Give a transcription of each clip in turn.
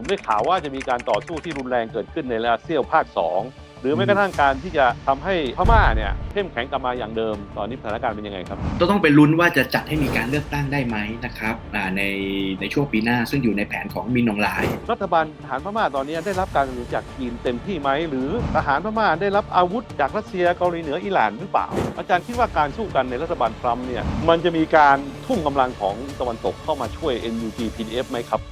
ผมได้ข่าวว่าจะมีการต่อสู้ที่รุนแรงเกิดขึ้นในอาเซียนภาค 2 หรือแม้กระทั่งการที่จะทำให้พม่าเนี่ยเข้มแข็งกลับมาอย่างเดิม ตอนนี้สถานการณ์เป็นยังไงครับก็ต้องไปลุ้นว่าจะจัดให้มีการเลือกตั้งได้ไหมนะครับอ่าในในช่วงปีหน้าซึ่งอยู่ในแผนของมินอองไลน์รัฐบาลทหารพม่าตอนนี้ได้รับการสนับสนุนจากจีนเต็มที่ไหมหรือทหารพม่าได้รับอาวุธจากรัสเซียเกาหลีเหนืออิหร่านหรือเปล่า อาจารย์คิดว่าการสู้กันในรัฐบาลทรัมป์เนี่ยมันจะมีการทุ่มกำลังของตะวันตกเข้ามาช่วย NUG PDF ไหมครับ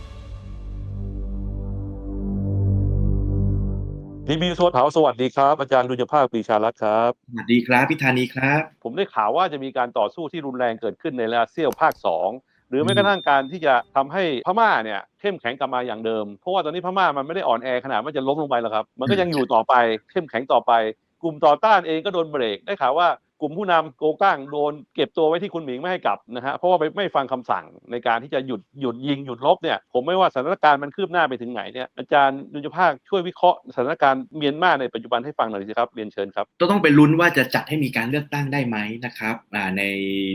ทีบีโซเทาสวัสดีครับ อาจารย์ดุจภาคปรีชารัตน์ครับ สวัสดีครับพิธานีครับ ผมได้ข่าวว่าจะมีการต่อสู้ที่รุนแรงเกิดขึ้นในอาเซียนภาค2หรือแม้กระทั่งการที่จะทำให้พม่าเนี่ยเข้มแข็งกลับมาอย่างเดิม เพราะว่าตอนนี้พม่ามันไม่ได้อ่อนแอขนาดว่าจะล้มลงไปแล้วครับ มันก็ยังอยู่ต่อไปเข้มแข็งต่อไป กลุ่มต่อต้านเองก็โดนเบรกได้ข่าวว่า กลุ่มผู้นำโกก้างโดนเก็บตัวไว้ที่คุณหมิงไม่ให้กลับนะฮะเพราะว่าไม่ไม่ฟังคำสั่งในการที่จะหยุดหยุดยิงหยุดรบเนี่ยผมไม่ว่าสถานการณ์มันคืบหน้าไปถึงไหนเนี่ยอาจารย์ดุจภาคช่วยวิเคราะห์สถานการณ์เมียนมาในปัจจุบันให้ฟังหน่อยสิครับเรียนเชิญครับต้องไปลุ้นว่าจะจัดให้มีการเลือกตั้งได้ไหมนะครับใน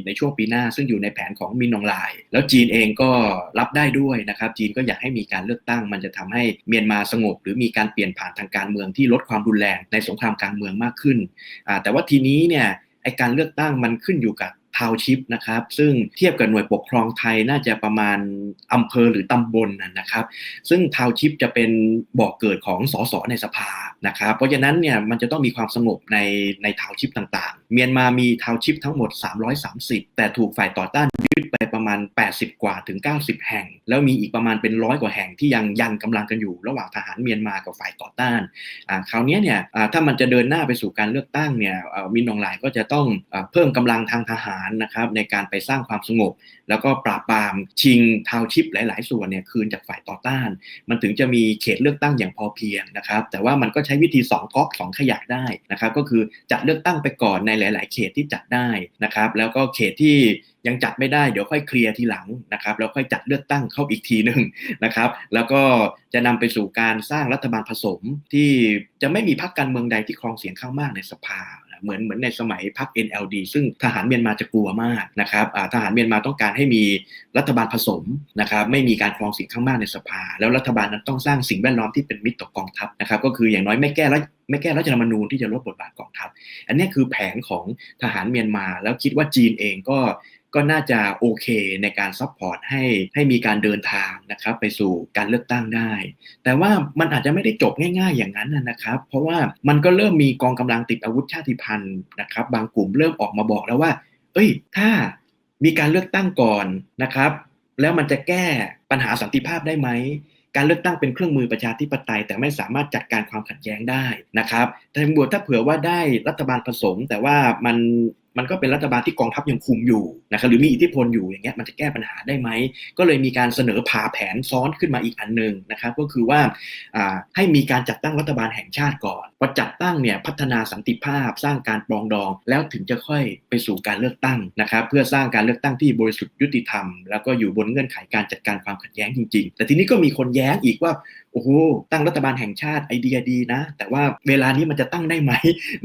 ในช่วงปีหน้าซึ่งอยู่ในแผนของมินองไลน์แล้วจีนเองก็รับได้ด้วยนะครับจีนก็อยากให้มีการเลือกตั้ง มันจะทำให้เมียนมาสงบ หรือมีการเปลี่ยนผ่านทางการเมืองที่ลดความรุนแรงในสงครามกลางเมืองมากขึ้นแต่ว่าทีนี้เนี่ยไอการเลือกตั้งมันขึ้นอยู่กับทาวชิปนะครับซึ่งเทียบกับหน่วยปกครองไทยน่าจะประมาณอำเภอหรือตำบลนะนะครับ ซึ่งทาวชิปจะเป็นบ่อกเกิดของสสในสภานะครับเพราะฉะนั้นเนี่ยมันจะต้องมีความสงบในในทาวชิปต่างๆ เมียนมามีทาวชิปทั้งหมด 330 แต่ถูกฝ่ายต่อต้าน ไปประมาณ 80 กว่าถึง 90 แห่ง แล้วมีอีกประมาณเป็นร้อยกว่าแห่งที่ยังยันกำลังกันอยู่ ระหว่างทหารเมียนมากับฝ่ายต่อต้านอ่าคราวนี้เนี่ยถ้ามันจะเดินหน้าไปสู่การเลือกตั้งเนี่ยมินอองไลน์ก็จะต้องอเพิ่มกำลังทางทหารนะครับในการไปสร้างความสงบ แล้วก็ปราบปรามชิงทาวชิปหลาย ๆ ส่วนเนี่ยคืนจากฝ่ายต่อต้าน มันถึงจะมีเขตเลือกตั้งอย่างพอเพียงนะครับแต่ว่ามันก็ใช้วิธี2ก๊อก2ขยักได้นะครับก็คือจัดเลือกตั้งไปก่อนในหลาย ๆ เขตที่จัดได้นะครับแล้วก็เขตที่ ยังจัดไม่ได้เดี๋ยวค่อยเคลียร์ทีหลังนะครับแล้วค่อยจัดเลือกตั้งเข้าอีกทีหนึ่งนะครับ แล้วก็จะนำไปสู่การสร้างรัฐบาลผสมที่จะไม่มีพรรคการเมืองใดที่ครองเสียงข้างมากในสภาเหมือนเหมือนในสมัยพรรค NLD ซึ่งทหารเมียนมาจะกลัวมากนะครับอ่าทหารเมียนมาต้องการให้มีรัฐบาลผสมนะครับไม่มีการครองเสียงข้างมากในสภา แล้วรัฐบาลนั้นต้องสร้างสิ่งแวดล้อมที่เป็นมิตรต่อกองทัพนะครับก็คืออย่างน้อยไม่แก้รัฐไม่แก้รัฐธรรมนูญที่จะลดบทบาทกองทัพ อันนี้คือแผนของทหารเมียนมา แล้วคิดว่าจีนเองก็ ก็น่าจะโอเคในการซัพพอร์ตให้ให้มีการเดินทางนะครับไปสู่การเลือกตั้งได้ แต่ว่ามันอาจจะไม่ได้จบง่ายๆอย่างนั้นนะครับ เพราะว่ามันก็เริ่มมีกองกำลังติดอาวุธชาติพันธุ์นะครับ บางกลุ่มเริ่มออกมาบอกแล้วว่า เอ้ย ถ้ามีการเลือกตั้งก่อนนะครับ แล้วมันจะแก้ปัญหาสันติภาพได้ไหมการเลือกตั้งเป็นเครื่องมือประชาธิปไตย แต่ไม่สามารถจัดการความขัดแย้งได้นะครับแต่ตำรวถ้าเผื่อว่าได้รัฐบาลผสม แต่ว่ามัน มันก็เป็นรัฐบาลที่กองทัพยังคุมอยู่นะครับหรือมีอิทธิพลอยู่อย่างเงี้ยมันจะแก้ปัญหาได้ไหม ก็เลยมีการเสนอผ่าแผนซ้อนขึ้นมาอีกอันหนึ่งนะครับก็คือว่าให้มีการจัดตั้งรัฐบาลแห่งชาติก่อนพอจัดตั้งเนี่ยพัฒนาสันติภาพสร้างการปรองดอง แล้วถึงจะค่อยไปสู่การเลือกตั้งนะครับเพื่อสร้างการเลือกตั้งที่บริสุทธิ์ยุติธรรม แล้วก็อยู่บนเงื่อนไขการจัดการความขัดแย้งจริง ๆ แต่ทีนี้ก็มีคนแย้งอีกว่า โอ้โหตั้งรัฐบาลแห่งชาติไอเดียดีนะ แต่ว่าเวลานี้มันจะตั้งได้ไหม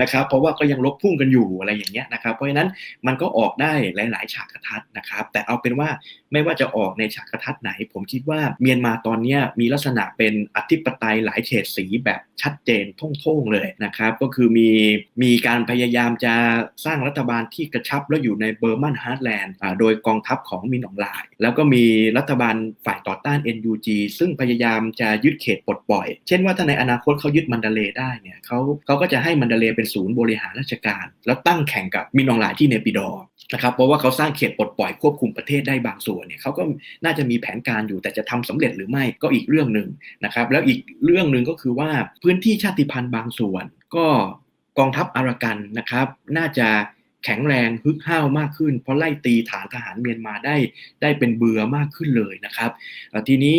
นะครับ เพราะว่าก็ยังลบพุ่งกันอยู่อะไรอย่างเงี้ยนะครับ เพราะฉะนั้นมันก็ออกได้หลาย ๆ ฉากกระทัดนะครับ แต่เอาเป็นว่าไม่ว่าจะออกในฉากกระทัดไหน ผมคิดว่าเมียนมาตอนนี้มีลักษณะเป็นอธิปไตยหลายเฉดสีแบบชัดเจนท่งๆเลยนะครับ ก็คือมีมีการพยายามจะสร้างรัฐบาลที่กระชับแล้วอยู่ในเบอร์มันฮาร์ดแลนด์โดยกองทัพของมินอองไลน์แล้วก็มีรัฐบาลฝ่ายต่อต้าน NUG ซึ่งพยายามจะยึดเขตปลดปล่อย เช่นว่าถ้าในอนาคตเขายึดมันดาเลได้เนี่ยเขาเขาก็จะให้มันดาเลเป็นศูนย์บริหารราชการ แล้วตั้งแข่งกับมินองไลน์ที่เนปิดอนะครับเพราะว่าเขาสร้างเขตปลดปล่อยควบคุมประเทศได้บางส่วนเนี่ยเขาก็น่าจะมีแผนการอยู่แต่จะทำสำเร็จหรือไม่ก็อีกเรื่องหนึ่งนะครับแล้วอีกเรื่องหนึ่งก็คือว่าพื้นที่ชาติพันธุ์บางส่วน ก็กองทัพอารากันนะครับ น่าจะ แข็งแรงฮึกห้าวมากขึ้น เพราะไล่ตีฐานทหารเมียนมาได้ได้เป็นเบือมากขึ้นเลยนะครับทีนี้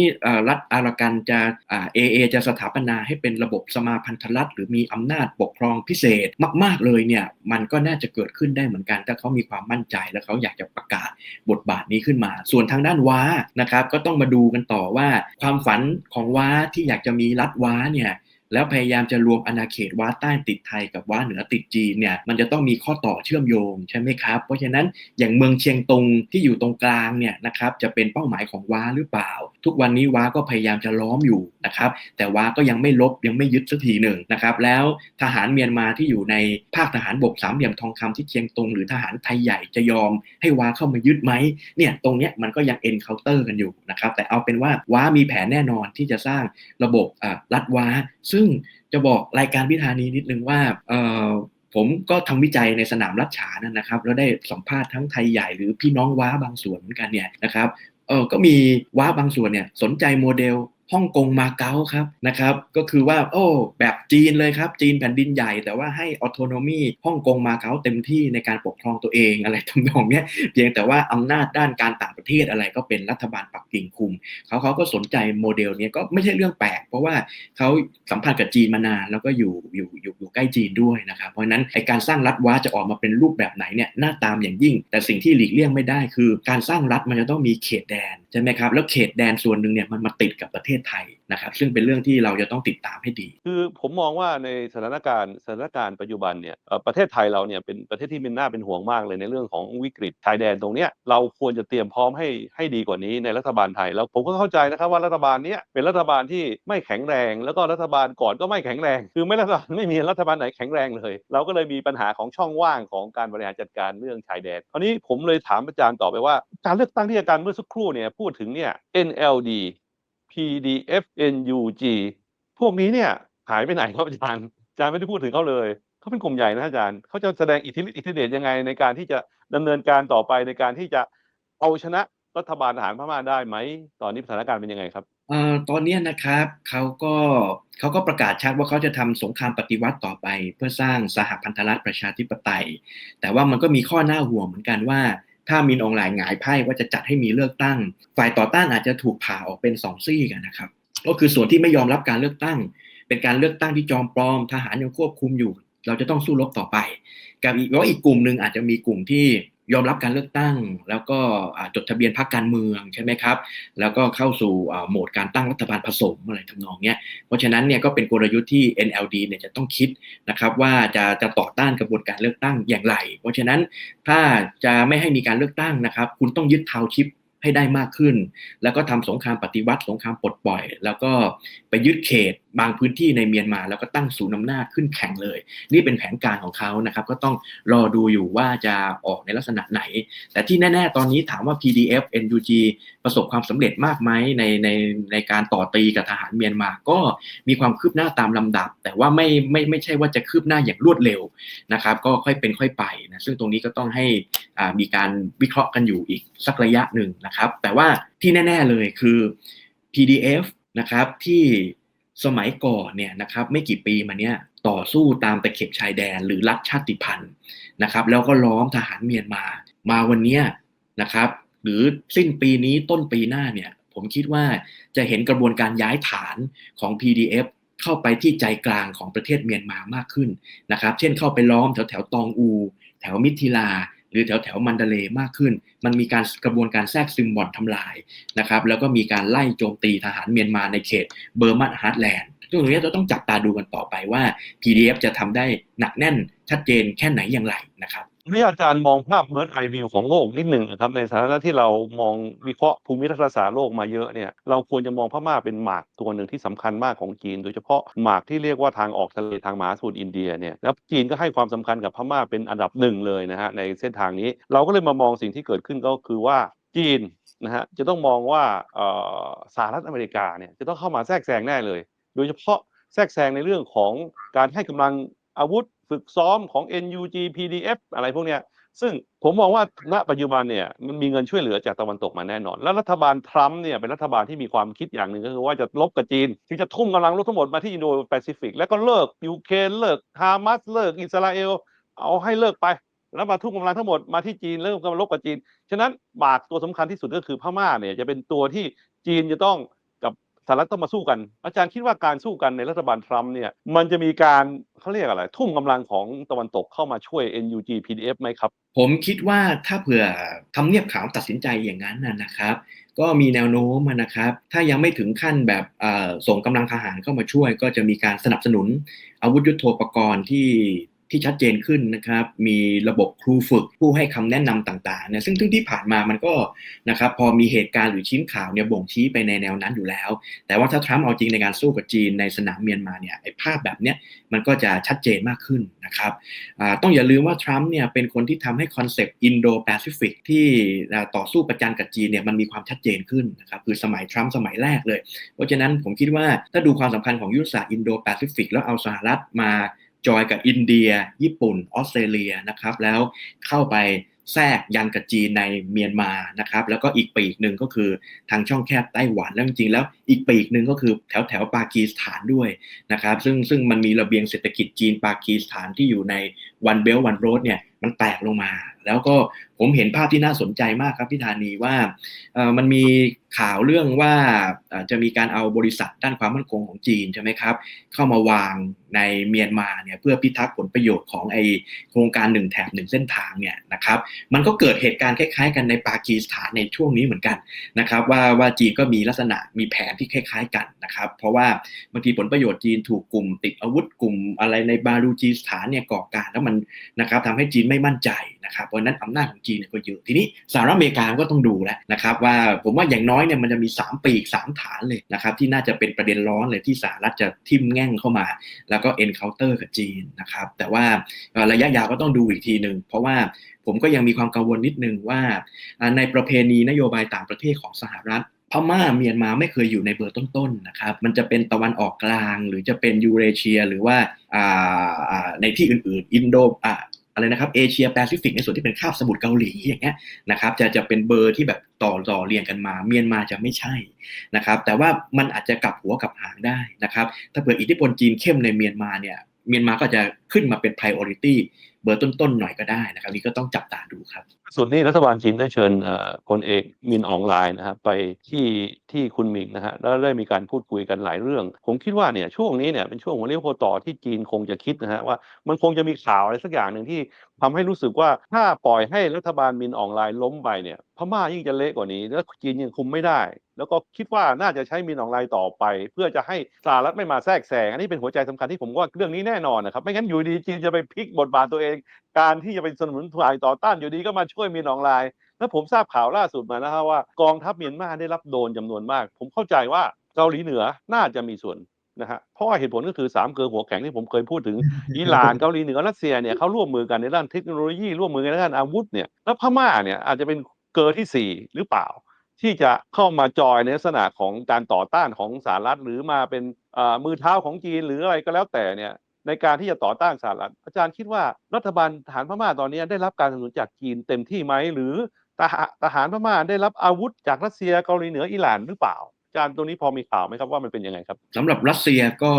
รัฐอารากันจะเอเอจะสถาปนาให้เป็นระบบสมาพันธรัฐ หรือมีอำนาจปกครองพิเศษมาก ๆเลยเนี่ยมันก็น่าจะเกิดขึ้นได้เหมือนกัน ถ้าเขามีความมั่นใจและเขาอยากจะประกาศบทบาทนี้ขึ้นมา ส่วนทางด้านว้านะครับก็ต้องมาดูกันต่อว่าความฝันของว้าที่อยากจะมีรัฐว้าเนี่ย แล้วพยายามจะรวมอาณาเขตว้าใต้ติดไทยกับว้าเหนือติดจีนเนี่ยมันจะต้องมีข้อต่อเชื่อมโยงใช่ไหมครับ เพราะฉะนั้นอย่างเมืองเชียงตุงที่อยู่ตรงกลางเนี่ยนะครับจะเป็นเป้าหมายของว้าหรือเปล่า ทุกวันนี้ว้าก็พยายามจะล้อมอยู่นะครับ แต่ว้าก็ยังไม่ลบยังไม่ยึดสักทีหนึ่งนะครับ แล้วทหารเมียนมาที่อยู่ในภาคทหารบกสามเหลี่ยมทองคำที่เชียงตงหรือทหารไทยใหญ่จะยอม ให้ว้าเข้ามายึดไหมเนี่ยตรงเนี้ยมันก็ยังเอ็นเคาน์เตอร์กันอยู่นะครับ แต่เอาเป็นว่าว้ามีแผนแน่นอนที่จะสร้างระบบอ่ารัดว้า ซึ่งจะบอกรายการพิธานีนิดนึงว่าเออผมก็ทำวิจัยในสนามรัฐฉานั่นนะครับ แล้วได้สัมภาษณ์ทั้งไทยใหญ่หรือพี่น้องว้าบางส่วนเหมือนกันเนี่ยนะครับ เออก็มีว้าบางส่วนเนี่ยสนใจโมเดล ฮ่องกงมาเก๊าครับนะครับก็คือว่าโอ้แบบจีนเลยครับจีนแผ่นดินใหญ่แต่ว่าให้ออโตโนมีฮ่องกงมาเก๊าเต็มที่ในการปกครองตัวเองอะไรทำนองเนี้ยเพียงแต่ว่าอำนาจด้านการต่างประเทศอะไรก็เป็นรัฐบาลปักกิ่งคุมเขาเขาก็สนใจโมเดลเนี้ยก็ไม่ใช่เรื่องแปลก เพราะว่าเขาสัมพันธ์กับจีนมานานแล้วก็อยู่อยู่อยู่อยู่ใกล้จีนด้วยนะครับเพราะฉะนั้นไอการสร้างรัฐว้าจะออกมาเป็นรูปแบบไหนเนี่ยน่าตามอย่างยิ่ง แต่สิ่งที่หลีกเลี่ยงไม่ได้คือ การสร้างรัฐมันจะต้องมีเขตแดนใช่ไหมครับแล้วเขตแดนส่วนหนึ่งเนี่ยมันมาติดกับประเทศไทยนะครับ ซึ่งเป็นเรื่องที่เราจะต้องติดตามให้ดี คือผมมองว่าในสถานการณ์สถานการณ์ปัจจุบันเนี่ยประเทศไทยเราเนี่ยเป็นประเทศที่เป็นน่าเป็นห่วงมากเลยในเรื่องของวิกฤตชายแดนตรงเนี้ยเราควรจะเตรียมพร้อมให้ให้ดีกว่านี้ในรัฐบาลไทยแล้วผมก็เข้าใจนะครับว่ารัฐบาลเนี้ยเป็นรัฐบาลที่ไม่แข็งแรง แล้วก็รัฐบาลก่อนก็ไม่แข็งแรง คือไม่รัฐบาลไม่มีรัฐบาลไหนแข็งแรงเลย เราก็เลยมีปัญหาของช่องว่างของการบริหารจัดการเรื่องชายแดนคราวนี้ผมเลยถามอาจารย์ต่อไปว่า การเลือกตั้งที่อาจารย์เมื่อสักครู่เนี่ยพูดถึงเนี่ย NLD PDF NUG พวกนี้เนี่ยหายไปไหนครับอาจารย์อาจารย์ไม่ได้พูดถึงเขาเลยเขาเป็นกลุ่มใหญ่นะอาจารย์เขาจะแสดงอิทธิฤทธิ์อิทธิเดชยังไงในการที่จะดำเนินการต่อไปในการที่จะเอาชนะรัฐบาลทหารพม่าได้ไหม ตอนนี้สถานการณ์เป็นยังไงครับอตอนนี้นะครับเขาก็เขาก็ประกาศชัดว่าเขาจะทำสงครามปฏิวัติต่อไป เพื่อสร้างสหพันธรัฐประชาธิปไตย แต่ว่ามันก็มีข้อหน้าห่วงเหมือนกันว่า ถ้ามินอองหลายหงายไพ่ว่าจะจัดให้มีเลือกตั้ง ฝ่ายต่อต้านอาจจะถูกผ่าออกเป็นสองซี่กันนะครับก็คือส่วนที่ไม่ยอมรับการเลือกตั้ง เป็นการเลือกตั้งที่จอมปลอม ทหารยังควบคุมอยู่ เราจะต้องสู้รบต่อไป กับอีกอีกกลุ่มหนึ่งอาจจะมีกลุ่มที่ ยอมรับการเลือกตั้ง แล้วก็จดทะเบียนพรรคการเมืองใช่ไหมครับ แล้วก็เข้าสู่โหมดการตั้งรัฐบาลผสมอะไรทำนองเนี้ย เพราะฉะนั้นเนี่ยก็เป็นกลยุทธ์ที่ NLD เนี่ยจะต้องคิดนะครับว่าจะจะต่อต้านกระบวนการเลือกตั้งอย่างไร เพราะฉะนั้นถ้าจะไม่ให้มีการเลือกตั้งนะครับ คุณต้องยึดเทาชิป ให้ได้มากขึ้น แล้วก็ทำสงครามปฏิวัติ สงครามปลดปล่อย แล้วก็ไปยึดเขตบางพื้นที่ในเมียนมา แล้วก็ตั้งศูนย์อำนาจขึ้นแข่งเลย นี่เป็นแผนการของเขานะครับ ก็ต้องรอดูอยู่ว่าจะออกในลักษณะไหน แต่ที่แน่ ๆ ตอนนี้ถามว่า PDF NUG ประสบความสำเร็จมากไหมในในในการต่อตีกับทหารเมียนมา ก็มีความคืบหน้าตามลำดับ แต่ว่าไม่ไม่ไม่ใช่ว่าจะคืบหน้าอย่างรวดเร็วนะครับ ก็ค่อยเป็นค่อยไปนะซึ่งตรงนี้ก็ต้องให้อ่ามีการวิเคราะห์กันอยู่อีกสักระยะหนึ่งนะครับ แต่ว่าที่แน่ ๆเลยคือ PDF นะครับที่สมัยก่อนเนี่ยนะครับไม่กี่ปีมาเนี้ยต่อสู้ตามตะเข็บชายแดนหรือรัฐชาติพันธุ์นะครับ แล้วก็ล้อมทหารเมียนมา มาวันเนี้ยนะครับ หรือสิ้นปีนี้ต้นปีหน้าเนี่ยผมคิดว่าจะเห็นกระบวนการย้ายฐานของ PDF เข้าไปที่ใจกลางของประเทศเมียนมามากขึ้นนะครับ เช่นเข้าไปล้อมแถวแถวตองอู แถวมิถิลา หรือแถวแถวมันดาเลมากขึ้น มันมีการกระบวนการแทรกซึมบ่อนทำลายนะครับ แล้วก็มีการไล่โจมตีทหารเมียนมาในเขตเบอร์มาฮาร์ดแลนด์ซึ่งตรงนี้เราต้องจับตาดูกันต่อไปว่า PDF จะทำได้หนักแน่นชัดเจนแค่ไหนอย่างไรนะครับ นี่อาจารย์มองภาพเมิร์ดไอวิวของโลกนิดหนึ่งนะครับในฐานะที่เรามองวิเคราะห์ภูมิรัฐศาสตร์โลกมาเยอะเนี่ยเราควรจะมองพม่าเป็นหมากตัวหนึ่งที่สำคัญมากของจีน โดยเฉพาะหมากที่เรียกว่าทางออกทะเลทางมหาสมุทรอินเดียเนี่ยแล้วจีนก็ให้ความสำคัญกับพม่าเป็นอันดับหนึ่งเลยนะฮะในเส้นทางนี้ เราก็เลยมามองสิ่งที่เกิดขึ้นก็คือว่าจีนนะฮะจะต้องมองว่าสหรัฐอเมริกาเนี่ยจะต้องเข้ามาแทรกแซงแน่เลย โดยเฉพาะแทรกแซงในเรื่องของการให้กำลัง อาวุธฝึกซ้อมของ NUG PDF อะไรพวกเนี้ยซึ่งผมมองว่าณปัจจุบันเนี่ยมันมีเงินช่วยเหลือจากตะวันตกมาแน่นอน แล้วรัฐบาลทรัมป์เนี่ยเป็นรัฐบาลที่มีความคิดอย่างหนึ่งก็คือว่าจะลบกับจีนที่จะทุ่มกำลังลบทั้งหมดมาที่อินโดแปซิฟิกแล้วก็เลิกยูเครนเลิกฮามาสเลิกอิสราเอล เอาให้เลิกไป แล้วมาทุ่มกำลังทั้งหมดมาที่จีนเริ่มกำลังลบกับจีนฉะนั้นบาทตัวสำคัญที่สุดก็คือพม่าเนี่ยจะเป็นตัวที่จีนจะต้อง สหรัฐต้องมาสู้กัน อาจารย์คิดว่าการสู้กันในรัฐบาลทรัมป์เนี่ยมันจะมีการเขาเรียกอะไร ทุ่มกำลังของตะวันตกเข้ามาช่วย NUG PDF ไหมครับ ผมคิดว่าถ้าเผื่อทำเนียบขาวตัดสินใจอย่างนั้นนะครับ ก็มีแนวโน้มนะครับ ถ้ายังไม่ถึงขั้นแบบส่งกำลังทหารเข้ามาช่วย ก็จะมีการสนับสนุนอาวุธยุโทโธปกรณ์ที่ ที่ชัดเจนขึ้นนะครับ มีระบบครูฝึกผู้ให้คำแนะนำต่างๆนี่ยซึ่งซึ่งที่ผ่านมามันก็นะครับพอมีเหตุการณ์หรือชิ้นข่าวเนี่ยบ่งชี้ไปในแนวนั้นอยู่แล้ว แต่ว่าถ้าทรัมป์เอาจริงในการสู้กับจีนในสนามเมียนมาเนี่ยไอ้ภาพแบบเนี้ยมันก็จะชัดเจนมากขึ้นนะครับต้องอย่าลืมว่าทรัมป์เนี่ยเป็นคนที่ทำให้คอนเซปต์อินโดแปซิฟิกที่ต่อสู้ประจันกับจีนเนี่ยมันมีความชัดเจนขึ้นนะครับคือสมัยทรัมป์สมัยแรกเลย เพราะฉะนั้นผมคิดว่าถ้าดูความสำคัญของยุทธศาสตร์อินโดแปซิฟิกแล้วเอาสหรัฐมา จอยกับอินเดีย ญี่ปุ่นออสเตรเลียนะครับ แล้วเข้าไปแทรกยันกับจีนในเมียนมานะครับ แล้วก็อีกปีกหนึ่งก็คือทางช่องแคบไต้หวันแล้วจริงๆแล้วอีกปีกหนึ่งก็คือแถวแถวปากีสถานด้วยนะครับ ซึ่งซึ่งมันมีระเบียงเศรษฐกิจจีนปากีสถานที่อยู่ในวันเบลวันโรดเนี่ยมันแตกลงมา แล้วก็ผมเห็นภาพที่น่าสนใจมากครับพี่ธานีว่ามันมีข่าวเรื่องว่าจะมีการเอาบริษัทด้านความมั่นคงของจีนใช่ไหมครับ เข้ามาวางในเมียนมาเนี่ยเพื่อพิทักษ์ผลประโยชน์ของไอโครงการหนึ่งแถบหนึ่งเส้นทางเนี่ยนะครับมันก็เกิดเหตุการณ์คล้ายๆ กันในปากีสถานในช่วงนี้เหมือนกันนะครับว่าว่าจีนก็มีลักษณะมีแผนที่คล้าย ๆ กันนะครับเพราะว่าบางทีผลประโยชน์จีนถูกกลุ่ม ติดอาวุธกลุ่มอะไรในบาลูจีสถานเนี่ยก่อการแล้วมันนะครับทำให้จีนไม่มั่นใจนะครับเพราะนั้นอำนาจของจีนก็เยอะทีนี้สหรัฐอเมริกาก็ต้องดูแล้วนะครับว่าผมว่าอย่างน้อยเนี่ยมันจะมี 3 ปีก3ฐานเลยนะครับที่น่าจะเป็นประเด็นร้อนเลยที่สหรัฐจะทิมแง่งเข้ามา แล้วก็ encounter กับจีนนะครับแต่ว่าระยะยาวก็ต้องดูอีกทีหนึ่งเพราะว่าผมก็ยังมีความกังวลนิดนึงว่า ในประเพณีนโยบายต่างประเทศของสหรัฐพม่าเมียนมาไม่เคยอยู่ในเบอร์ต้นๆนะครับ มันจะเป็นตะวันออกกลาง หรือจะเป็นยูเรเชีย หรือว่าอ่าอ่าในที่อื่นๆ อินโด อะไรนะครับเอเชียแปซิฟิกในส่วนที่เป็นคาบสมุทรเกาหลีอย่างเงี้ยนะครับจะจะเป็นเบอร์ที่แบบต่อต่อเรียงกันมา เมียนมาจะไม่ใช่นะครับแต่ว่ามันอาจจะกลับหัวกลับหางได้นะครับถ้าเผื่ออิทธิพลจีนเข้มในเมียนมาเนี่ยเมียนมาก็จะขึ้นมาเป็น priority เบอร์ต้นๆหน่อยก็ได้นะครับนี่ก็ต้องจับตาดูครับ ส่วนนี้รัฐบาลจีนได้เชิญพลเอกมินอองไลน์นะครับไปที่ที่คุณหมิงนะฮะแล้วได้มีการพูดคุยกันหลายเรื่อง ผมคิดว่าเนี่ยช่วงนี้เนี่ยเป็นช่วงหัวเลี้ยวหัวต่อที่จีนคงจะคิดนะฮะว่ามันคงจะมีข่าวอะไรสักอย่างหนึ่งที่ทำให้รู้สึกว่าถ้าปล่อยให้รัฐบาลมินอองไลน์ล้มไปเนี่ยพม่ายิ่งจะเละกว่านี้ แล้วจีนยังคุมไม่ได้ แล้วก็คิดว่าน่าจะใช้มินอองไลน์ต่อไป เพื่อจะให้สหรัฐไม่มาแทรกแซงอันนี้เป็นหัวใจสำคัญที่ผมว่าเรื่องนี้แน่นอนนะครับไม่งั้นอยู่ดีจีนจะไปพลิกบทบาทตัวเอง การที่จะเป็นสนับสนุนฝ่ายต่อต้านอยู่ดีก็มาช่วยมินอองไลน์แล้วผมทราบข่าวล่าสุดมานะฮะว่ากองทัพเมียนมาได้รับโดนจำนวนมาก ผมเข้าใจว่าเกาหลีเหนือน่าจะมีส่วนนะฮะเพราะว่าเหตุผลก็คือสามเกลือหัวแข็งที่ผมเคยพูดถึงอิหร่านเกาหลีเหนือรัสเซียเนี่ยเขาร่วมมือกันในด้านเทคโนโลยีร่วมมือกันในด้านอาวุธเนี่ยแล้วพม่าเนี่ยอาจจะเป็นเกอร์ที่สี่หรือเปล่า ที่จะเข้ามาจอยในลักษณะของการต่อต้านของสหรัฐหรือมาเป็นเอ่อมือเท้าของจีนหรืออะไรก็แล้วแต่เนี่ย ในการที่จะต่อต้านสหรัฐอาจารย์คิดว่ารัฐบาลทหารพม่าตอนนี้ได้รับการสนับสนุนจากจีนเต็มที่ไหมหรือทหารทหารพม่าได้รับอาวุธจากรัสเซียเกาหลีเหนืออิหร่านหรือเปล่า อารย์ตรงนี้พอมีข่าวไหมครับว่ามันเป็นยังไงครับสำหรับรัสเซียก็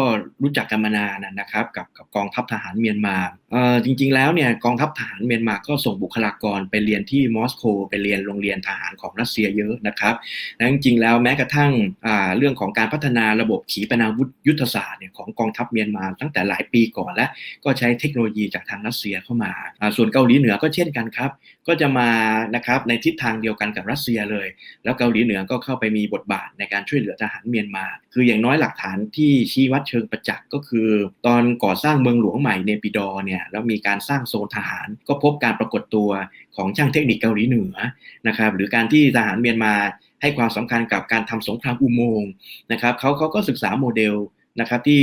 รู้จักกันมานานนะครับกับกับกองทัพทหารเมียนมาเอ่อจริง ๆ แล้วเนี่ยกองทัพทหารเมียนมาก็ส่งบุคลากรไปเรียนที่มอสโกไปเรียนโรงเรียนทหารของรัสเซียเยอะนะครับและจริงๆแล้วแม้กระทั่งอ่าเรื่องของการพัฒนาระบบขีปนาวุธยุทธศาสตร์เนี่ยของกองทัพเมียนมาตั้งแต่หลายปีก่อนแล้วก็ใช้เทคโนโลยีจากทางรัสเซียเข้ามาอ่าส่วนเกาหลีเหนือก็เช่นกันครับก็จะมานะครับในทิศทางเดียวกันกับรัสเซียเลย แล้วเกาหลีเหนือก็เข้าไปมีบทบาทในการช่วยเหลือทหารเมียนมา คืออย่างน้อยหลักฐานที่ชี้วัดเชิงประจักษ์ก็คือ ตอนก่อสร้างเมืองหลวงใหม่เนปิดอเนี่ยแล้วมีการสร้างโซนทหาร ก็พบการปรากฏตัวของช่างเทคนิคเกาหลีเหนือนะครับหรือการที่ทหารเมียนมาให้ความสำคัญกับการทำสงครามอุโมงค์นะครับเขาเขาก็ศึกษาโมเดลนะครับที่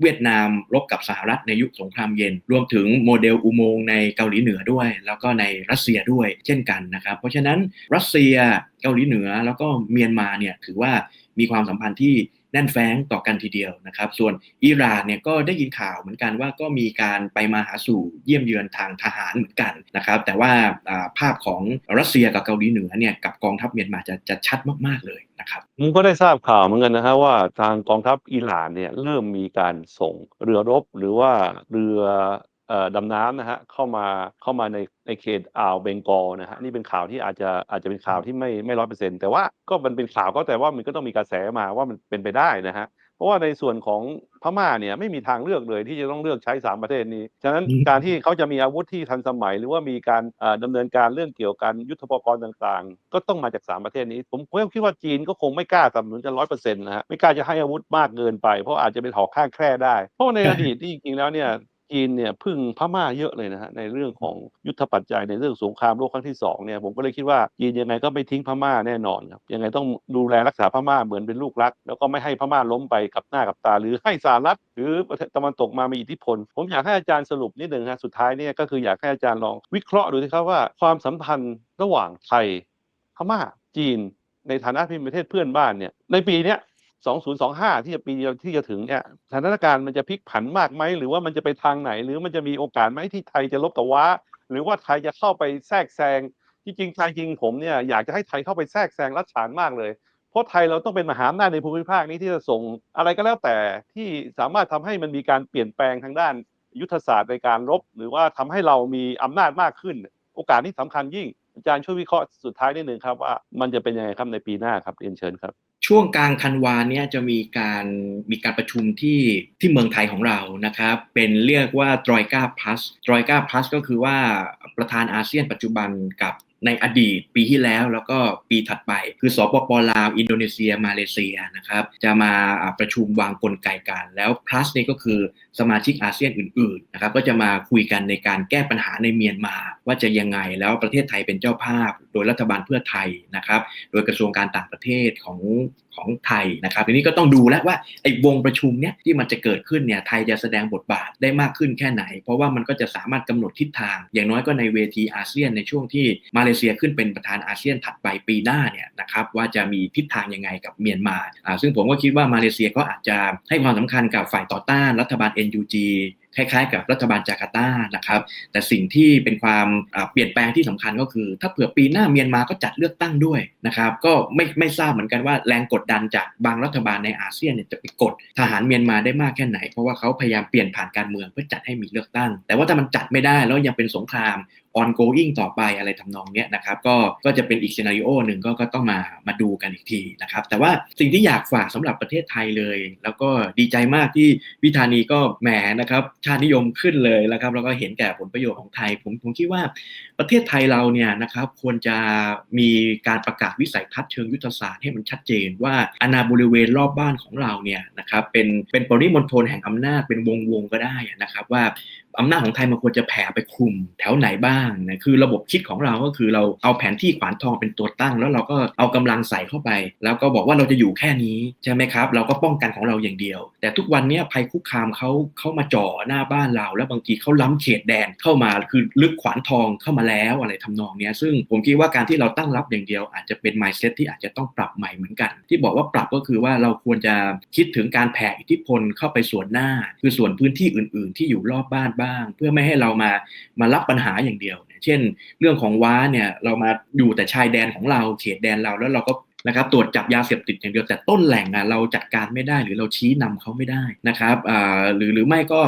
เวียดนามรบกับสหรัฐในยุคสงครามเย็น รวมถึงโมเดลอุโมงค์ในเกาหลีเหนือด้วย แล้วก็ในรัสเซียด้วยเช่นกันนะครับ เพราะฉะนั้นรัสเซียเกาหลีเหนือแล้วก็เมียนมาเนี่ยถือว่ามีความสัมพันธ์ที่ แน่นแฟ้งต่อกันทีเดียวนะครับ ส่วนอิหร่านเนี่ยก็ได้ยินข่าวเหมือนกันว่าก็มีการไปมาหาสู่เยี่ยมเยือนทางทหารเหมือนกันนะครับ แต่ว่าภาพของรัสเซียกับเกาหลีเหนือเนี่ยกับกองทัพเมียนมาจะจะชัดมากๆเลยนะครับผมก็ได้ทราบข่าวเหมือนกันนะฮะว่าทางกองทัพอิหร่านเนี่ยเริ่มมีการส่งเรือรบหรือว่าเรือ ดำน้ำนะฮะเข้ามาเข้ามาในในเขตอ่าวเบงกอลนะฮะนี่เป็นข่าวที่อาจจะอาจจะเป็นข่าวที่ไม่ไม่ร้อยเปอร์เซ็นต์แต่ว่าก็มันเป็นข่าวก็แต่ว่ามันก็ต้องมีกระแสมาว่ามันเป็นไปได้นะฮะเพราะว่าในส่วนของพม่าเนี่ยไม่มีทางเลือกเลยที่จะต้องเลือกใช้สามประเทศนี้ ฉะนั้นอืมการที่เขาจะมีอาวุธที่ทันสมัย หรือว่ามีการเอ่อดำเนินการเรื่องเกี่ยวกับยุทธปกรณ์ต่างๆ ก็ต้องมาจากสามประเทศนี้ ผมผมคิดว่าจีนก็คงไม่กล้าสนับสนุนจะร้อยเปอร์เซ็นต์นะฮะไม่กล้าจะให้อาวุธมากเกินไป เพราะอาจจะเป็นหอกข้างแคร่ได้ เพราะว่าในอดีตที่จริงๆแล้วเนี่ย จีนเนี่ยพึ่งพม่าเยอะเลยนะฮะในเรื่องของยุทธปัจจัยในเรื่องสงครามโลกครั้งที่สองเนี่ยผมก็เลยคิดว่าจีนยังไงก็ไม่ทิ้งพม่าแน่นอนครับยังไงต้องดูแลรักษาพม่าเหมือนเป็นลูกรัก แล้วก็ไม่ให้พม่าล้มไปกับหน้ากับตา หรือให้สหรัฐหรือประเทศตะวันตกมามีอิทธิพล ผมอยากให้อาจารย์สรุปนิดหนึ่งฮะสุดท้ายเนี่ยก็คืออยากให้อาจารย์ลองวิเคราะห์ดูสิครับว่าความสัมพันธ์ระหว่างไทยพม่าจีน ในฐานะเป็นประเทศเพื่อนบ้านเนี่ยในปีเนี้ย 2025 ที่จะปีเดียวที่จะถึงเนี่ยสถานการณ์มันจะพลิกผันมากไหม หรือว่ามันจะไปทางไหน หรือมันจะมีโอกาสไหมที่ไทยจะลบกับว้า หรือว่าไทยจะเข้าไปแทรกแซงที่จริงใจจริงผมเนี่ยอยากจะให้ไทยเข้าไปแทรกแซงรัฐฉานมากเลย เพราะไทยเราต้องเป็นมหาอำนาจในภูมิภาคนี้ที่จะส่งอะไรก็แล้วแต่ที่สามารถทำให้มันมีการเปลี่ยนแปลงทางด้าน ยุทธศาสตร์ในการรบ หรือว่าทำให้เรามีอำนาจมากขึ้น โอกาสนี้สำคัญยิ่งอาจารย์ช่วยวิเคราะห์สุดท้ายนิดหนึ่งครับว่ามันจะเป็นยังไงครับในปีหน้าครับเรียนเชิญครับ ช่วงกลางธันวาเนี่ยจะมีการมีการประชุมที่ที่เมืองไทยของเรานะครับ เป็นเรียกว่าตรอยกาพลัสตรอยกาพลัสก็คือว่าประธานอาเซียนปัจจุบันกับในอดีตปีที่แล้วแล้วก็ปีถัดไป คือสปปลาว อินโดนีเซีย มาเลเซียนะครับจะมาประชุมวางกลไกกันแล้ว plus นี่ก็คือสมาชิกอาเซียนอื่นๆนะครับก็จะมาคุยกันในการแก้ปัญหาในเมียนมาว่าจะยังไงแล้วประเทศไทยเป็นเจ้าภาพ โดยรัฐบาลเพื่อไทยนะครับ โดยกระทรวงการต่างประเทศของของไทยนะครับทีนี้ก็ต้องดูแล้วว่าไอ้วงประชุมเนี้ยที่มันจะเกิดขึ้นเนี่ยไทยจะแสดงบทบาทได้มากขึ้นแค่ไหน เพราะว่ามันก็จะสามารถกำหนดทิศทาง อย่างน้อยก็ในเวทีอาเซียนในช่วงที่มาเลเซียขึ้นเป็นประธานอาเซียนถัดไปปีหน้าเนี่ยนะครับว่าจะมีทิศทางยังไงกับเมียนมาอ่าซึ่งผมก็คิดว่ามาเลเซียก็อาจจะให้ความสำคัญกับฝ่ายต่อต้านรัฐบาล NUG คล้ายๆ กับรัฐบาลจาการ์ตานะครับ แต่สิ่งที่เป็นความเปลี่ยนแปลงที่สำคัญก็คือ ถ้าเผื่อปีหน้าเมียนมาก็จัดเลือกตั้งด้วยนะครับ ก็ไม่ไม่ทราบเหมือนกันว่าแรงกดดันจากบางรัฐบาลในอาเซียนเนี่ยจะไปกดทหารเมียนมาได้มากแค่ไหน เพราะว่าเขาพยายามเปลี่ยนผ่านการเมืองเพื่อจัดให้มีเลือกตั้ง แต่ว่าถ้ามันจัดไม่ได้แล้วยังเป็นสงคราม ongoing ต่อไปอะไรทำนองเนี้ยนะครับก็ก็จะเป็นอีกซีนารีโอหนึ่งก็ก็ต้องมามาดูกันอีกทีนะครับแต่ว่าสิ่งที่อยากฝากสำหรับประเทศไทยเลย แล้วก็ดีใจมากที่วิธานีก็แหมนะครับชาตินิยมขึ้นเลยแล้วครับแล้วก็เห็นแก่ผลประโยชน์ของไทย ผมผมคิดว่าประเทศไทยเราเนี่ยนะครับควรจะมีการประกาศวิสัยทัศน์เชิงยุทธศาสตร์ให้มันชัดเจนว่าอาณาบริเวณรอบบ้านของเราเนี่ยนะครับเป็นเป็นปริมณฑลแห่งอำนาจเป็นวงวงก็ได้นะครับว่าอำนาจของไทยมันควรจะแผ่ไปคลุมแถวไหนบ้างนะคือระบบคิดของเราก็คือเราเอาแผนที่ขวานทองเป็นตัวตั้ง แล้วเราก็เอากำลังใส่เข้าไป แล้วก็บอกว่าเราจะอยู่แค่นี้ใช่ไหมครับ เราก็ป้องกันของเราอย่างเดียว แต่ทุกวันนี้ภัยคุกคามเขาเข้ามาจ่อหน้าบ้านเรา แล้วบางทีเขาล้ำเขตแดนเข้ามาคือลึกขวานทองเข้ามาแล้วอะไรทำนองนี้ซึ่งผมคิดว่าการที่เราตั้งรับอย่างเดียว อาจจะเป็น mindset ที่อาจจะต้องปรับใหม่เหมือนกัน ที่บอกว่าปรับก็คือว่าเราควรจะคิดถึงการแผ่อิทธิพลเข้าไปส่วนหน้า คือส่วนพื้นที่อื่น ๆ ที่อยู่รอบบ้านบ้าง เพื่อไม่ให้เรามามารับปัญหาอย่างเดียว เช่น เรื่องของว้าเนี่ยเรามาอยู่แต่ชายแดนของเราเขตแดนเราแล้วเราก็นะครับตรวจจับยาเสพติดอย่างเดียวแต่ต้นแหล่งอะเราจัดการไม่ได้หรือเราชี้นำเขาไม่ได้นะครับหรือหรือไม่ก็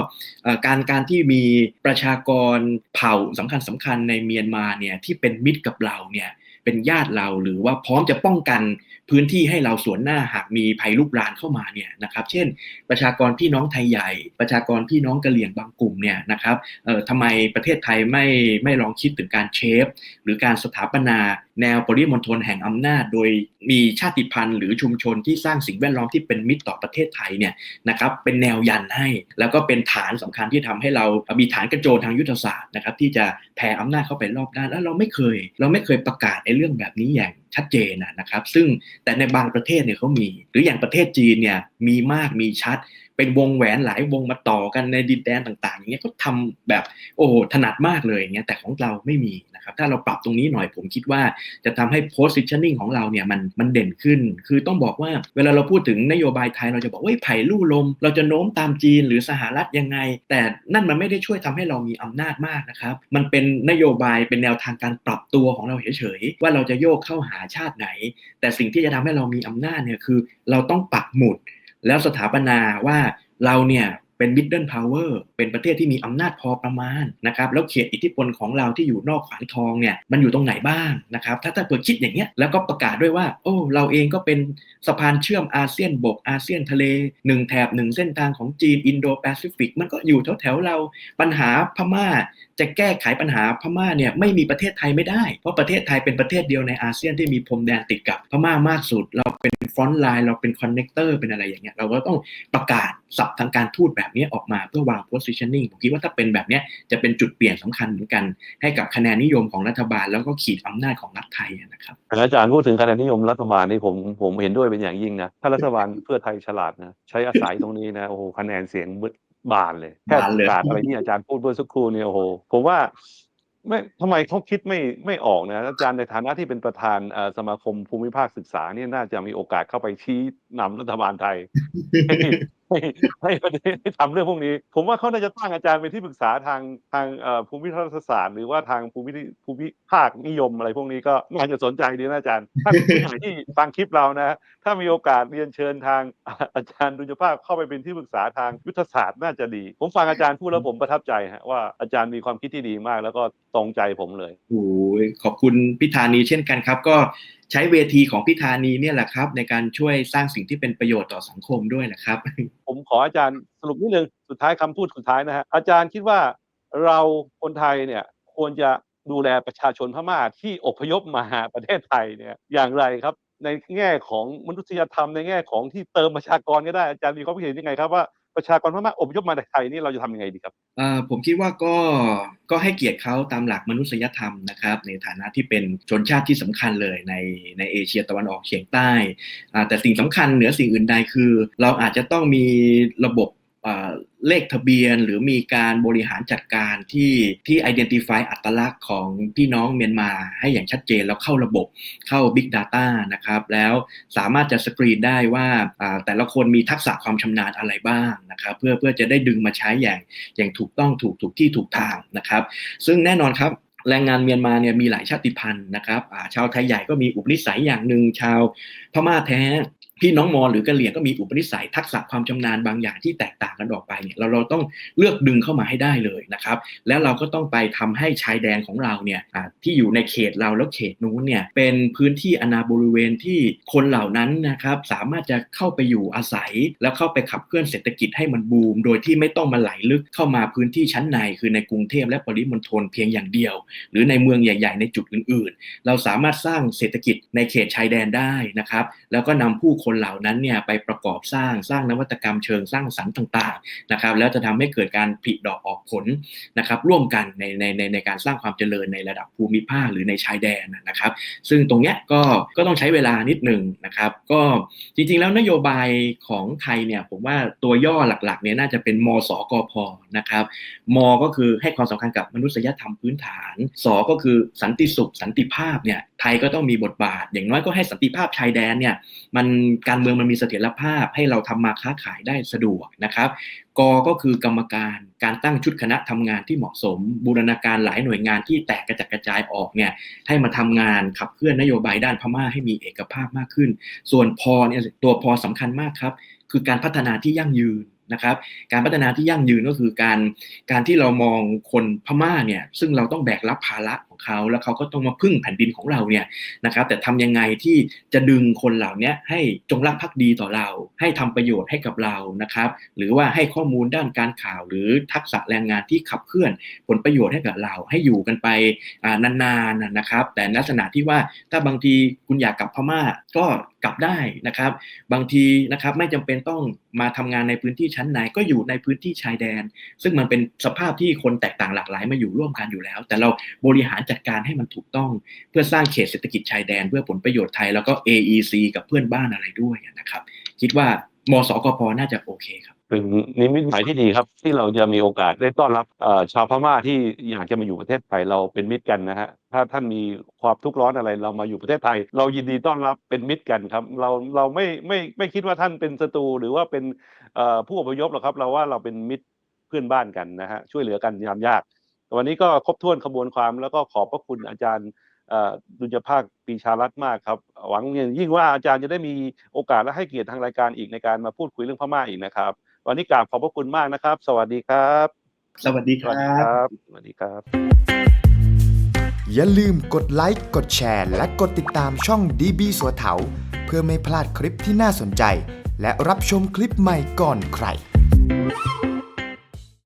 การการที่มีประชากรเผ่าสำคัญสำคัญในเมียนมาเนี่ยที่เป็นมิตรกับเราเนี่ยเป็นญาติเราหรือว่าพร้อมจะป้องกัน พื้นที่ให้เราสวนหน้าหากมีภัยลุกรานเข้ามาเนี่ยนะครับเช่น ประชากรพี่น้องไทยใหญ่ ประชากรพี่น้องกะเหรี่ยงบางกลุ่มเนี่ยนะครับเอ่อทำไมประเทศไทยไม่ไม่ลองคิดถึงการเชฟ หรือการสถาปนา แนวปริมณฑลแห่งอำนาจ โดยมีชาติพันธุ์หรือชุมชนที่สร้างสิ่งแวดล้อมที่เป็นมิตรต่อประเทศไทยเนี่ยนะครับเป็นแนวยันให้ แล้วก็เป็นฐานสำคัญที่ทำให้เรามีฐานกระโจนทางยุทธศาสตร์นะครับที่จะแผ่อำนาจเข้าไปรอบด้านแล้วเราไม่เคย เราไม่เคยประกาศไอ้เรื่องแบบนี้อย่างชัดเจนนะครับ ซึ่งแต่ในบางประเทศเนี่ยเขามี หรืออย่างประเทศจีนเนี่ยมีมากมีชัด เป็นวงแหวนหลายวงมาต่อกันในดินแดนต่างๆอย่างเงี้ยก็ทำแบบโอ้โหถนัดมากเลยอย่างเงี้ยแต่ของเราไม่มีนะครับถ้าเราปรับตรงนี้หน่อยผมคิดว่าจะทำให้ positioning ของเราเนี่ยมันมันเด่นขึ้น คือต้องบอกว่าเวลาเราพูดถึงนโยบายไทยเราจะบอกว่าเฮ้ไผ่ลู่ลม เราจะโน้มตามจีนหรือสหรัฐยังไง แต่นั่นมันไม่ได้ช่วยทำให้เรามีอำนาจมากนะครับมันเป็นนโยบายเป็นแนวทางการปรับตัวของเราเฉยๆว่าเราจะโยกเข้าหาชาติไหน แต่สิ่งที่จะทำให้เรามีอำนาจเนี่ยคือ เราต้องปักหมุด แล้วสถาปนาว่าเราเนี่ย เป็น middle power เป็นประเทศที่มีอำนาจพอประมาณนะครับแล้วเขตอิทธิพลของเราที่อยู่นอกขวานทองเนี่ยมันอยู่ตรงไหนบ้างนะครับถ้าถ้าเกิดคิดอย่างเงี้ยแล้วก็ประกาศด้วยว่าโอ้เราเองก็เป็นสะพานเชื่อมอาเซียนบกอาเซียนทะเลหนึ่งแถบหนึ่งเส้นทางของจีนอินโดแปซิฟิกมันก็อยู่แถวแถวๆเราปัญหาพม่า จะแก้ไขปัญหาพม่าเนี่ยไม่มีประเทศไทยไม่ได้ เพราะประเทศไทยเป็นประเทศเดียวในอาเซียนที่มีพรมแดนติดกับพม่ามากสุด เราเป็นฟรอนต์ไลน์เราเป็นคอนเนคเตอร์เป็นอะไรอย่างเงี้ยเราก็ต้องประกาศศัพท์ทางการทูตแบบนี้ออกมาเพื่อวาง positioning ผมคิดว่าถ้าเป็นแบบเนี้ยจะเป็นจุดเปลี่ยนสำคัญเหมือนกัน ให้กับคะแนนนิยมของรัฐบาล แล้วก็ขีดอำนาจของรัฐไทยนะครับอาจารย์พูดถึงคะแนนนิยมรัฐบาลนี่ผมผมเห็นด้วยเป็นอย่างยิ่งนะถ้ารัฐบาลเพื่อไทยฉลาดนะใช้อาศัยตรงนี้นะโอ้โหคะแนนเสียงบานเลยแค่บานเลยประกาศอะไรที่อาจารย์พูดเมื่อสักครู่เนี่ยโอ้โหผมว่าไม่ทำไมเขาคิดไม่ไม่ออกนะอาจารย์ในฐานะที่เป็นประธานเอ่อสมาคมภูมิภาคศึกษาเนี่ยน่าจะมีโอกาสเข้าไปชี้นำรัฐบาลไทย ให้ให้ให้ทำเรื่องพวกนี้ ผมว่าเขาน่าจะตั้งอาจารย์เป็นที่ปรึกษาทางทางเอ่อภูมิรัฐศาสตร์หรือว่าทางภูมิภูมิภาคนิยมอะไรพวกนี้ก็น่าจะสนใจดีนะอาจารย์ถ้าผู้ใหญ่ที่ฟังคลิปเรานะ ถ้ามีโอกาสเรียนเชิญทางอาจารย์ดุลยภาพเข้าไปเป็นที่ปรึกษาทางยุทธศาสตร์น่าจะดี ผมฟังอาจารย์พูดแล้วผมประทับใจฮะว่าอาจารย์มีความคิดที่ดีมาก แล้วก็ตรงใจผมเลยโอ้ยขอบคุณพิธานีเช่นกันครับ ก็ใช้เวทีของพิธานีเนี่ยแหละครับ ในการช่วยสร้างสิ่งที่เป็นประโยชน์ต่อสังคมด้วยแหละครับ ผมขออาจารย์สรุปนิดนึงสุดท้ายคำพูดสุดท้ายนะฮะอาจารย์คิดว่าเราคนไทยเนี่ยควรจะดูแลประชาชนพม่าที่อพยพมาหาประเทศไทยเนี่ยอย่างไรครับ ในแง่ของมนุษยธรรมในแง่ของที่เติมประชากรก็ได้อาจารย์มีความคิดเห็นยังไงครับว่า ประชากรพม่าอพยพมาในไทยนี่เราจะทำยังไงดีครับผมคิดว่าก็ก็ให้เกียรติเขาตามหลักมนุษยธรรมนะครับ ในฐานะที่เป็นชนชาติที่สำคัญเลยในในเอเชียตะวันออกเฉียงใต้แต่สิ่งสำคัญเหนือสิ่งอื่นใดคือ เราอาจจะต้องมีระบบ เลขทะเบียนหรือมีการบริหารจัดการที่ที่ identify อัตลักษณ์ของพี่น้องเมียนมาให้อย่างชัดเจนแล้วเข้าระบบเข้า Big Data นะครับ แล้วสามารถจะสกรีนได้ว่าแต่ละคนมีทักษะความชำนาญอะไรบ้างนะครับเพื่อเพื่อจะได้ดึงมาใช้อย่างอย่างถูกต้องถูกถูกที่ถูกทางนะครับ ซึ่งแน่นอนครับแรงงานเมียนมาเนี่ยมีหลายชาติพันธุ์นะครับชาวไทยใหญ่ก็มีอุปนิสัยอย่างหนึ่งชาวพม่าแท้ พี่น้องมอญหรือกะเหรี่ยงก็มีอุปนิสัยทักษะความชำนาญบางอย่างที่แตกต่างกันออกไปเนี่ยเราเราต้องเลือกดึงเข้ามาให้ได้เลยนะครับ แล้วเราก็ต้องไปทำให้ชายแดนของเราเนี่ยที่อยู่ในเขตเราแล้วเขตนู้นเนี่ยเป็นพื้นที่อนาบริเวณที่คนเหล่านั้นนะครับสามารถจะเข้าไปอยู่อาศัย แล้วเข้าไปขับเคลื่อนเศรษฐกิจให้มันบูม โดยที่ไม่ต้องมาไหลลึกเข้ามาพื้นที่ชั้นใน คือในกรุงเทพและปริมณฑลเพียงอย่างเดียว หรือในเมืองใหญ่ ๆ ในจุดอื่น ๆ เราสามารถสร้างเศรษฐกิจในเขตชายแดนได้นะครับแล้วก็นำผู้คนเหล่านั้นเนี่ยไปประกอบสร้างสร้างนวัตกรรมเชิงสร้างสรรค์ต่างๆนะครับแล้วจะทำให้เกิดการผลิดอกออกผลนะครับร่วมกันในในในในการสร้างความเจริญในระดับภูมิภาคหรือในชายแดนนะครับ ซึ่งตรงเนี้ยก็ก็ต้องใช้เวลานิดหนึ่งนะครับ ก็จริงๆแล้วนโยบายของไทยเนี่ยผมว่าตัวย่อหลักๆเนี่ยน่าจะเป็นมสกพนะครับมก็คือให้ความสำคัญกับมนุษยธรรมพื้นฐานสก็คือสันติสุขสันติภาพเนี่ยไทยก็ต้องมีบทบาท อย่างน้อยก็ให้สันติภาพชายแดนเนี่ยมันการเมืองมันมีเสถียรภาพให้เราทำมาค้าขายได้สะดวกนะครับ กก็คือกรรมการการตั้งชุดคณะทำงานที่เหมาะสม บูรณาการหลายหน่วยงานที่แตกกระจัดกระจายออกเนี่ยให้มาทำงานขับเคลื่อนนโยบายด้านพม่าให้มีเอกภาพมากขึ้น ส่วนพอเนี่ยตัวพอสำคัญมากครับ คือการพัฒนาที่ยั่งยืนนะครับการพัฒนาที่ยั่งยืนก็คือการการที่เรามองคนพม่าเนี่ยซึ่งเราต้องแบกรับภาระของเขา แล้วเขาก็ต้องมาพึ่งแผ่นดินของเราเนี่ยนะครับแต่ทำยังไงที่จะดึงคนเหล่านี้ให้จงรักภักดีต่อเรา ให้ทำประโยชน์ให้กับเรานะครับ หรือว่าให้ข้อมูลด้านการข่าว หรือทักษะแรงงานที่ขับเคลื่อนผลประโยชน์ให้กับเรา ให้อยู่กันไปนานๆนะครับ แต่ลักษณะที่ว่าถ้าบางทีคุณอยากกลับพม่าก็กลับได้นะครับ บางทีนะครับไม่จำเป็นต้องมาทำงานในพื้นที่ชั้นในก็อยู่ในพื้นที่ชายแดน ซึ่งมันเป็นสภาพที่คนแตกต่างหลากหลายมาอยู่ร่วมกันอยู่แล้ว แต่เราบริหารจัดการให้มันถูกต้อง เพื่อสร้างเขตเศรษฐกิจชายแดนเพื่อผลประโยชน์ไทยแล้วก็ AEC กับเพื่อนบ้านอะไรด้วยนะครับ คิดว่ามสกพน่าจะโอเคครับเป็นนิมิตหมายที่ดีครับ ที่เราจะมีโอกาสได้ต้อนรับชาวพม่าที่อยากจะมาอยู่ประเทศไทยเราเป็นมิตรกันนะฮะถ้าท่านมีความทุกข์ร้อนอะไรเรามาอยู่ประเทศไทย เรายินดีต้อนรับเป็นมิตรกันครับ เราเราไม่ไม่ไม่คิดว่าท่านเป็นศัตรูหรือว่าเป็นผู้อพยพหรอกครับ เราว่าเราเป็นมิตรเพื่อนบ้านกันนะฮะช่วยเหลือกันยามยาก วันนี้ก็ครบถ้วนขบวนความแล้วก็ขอบพระคุณอาจารย์เอ่อดุลยภาคปีชารัตน์มากครับ หวังอย่างยิ่งว่าอาจารย์จะได้มีโอกาสและให้เกียรติทางรายการอีกในการมาพูดคุยเรื่องพม่าอีกนะครับ วันนี้กราบขอบพระคุณมากนะครับ สวัสดีครับ สวัสดีคสวัสดีรัครับบสวัสดีครับ อย่าลืมกดไลค์กดแชร์ และกดติดตามช่อง DB สัวเถาเพื่อไม่พลาดคลิปที่น่าสนใจ และรับชมคลิปใหม่ก่อนใคร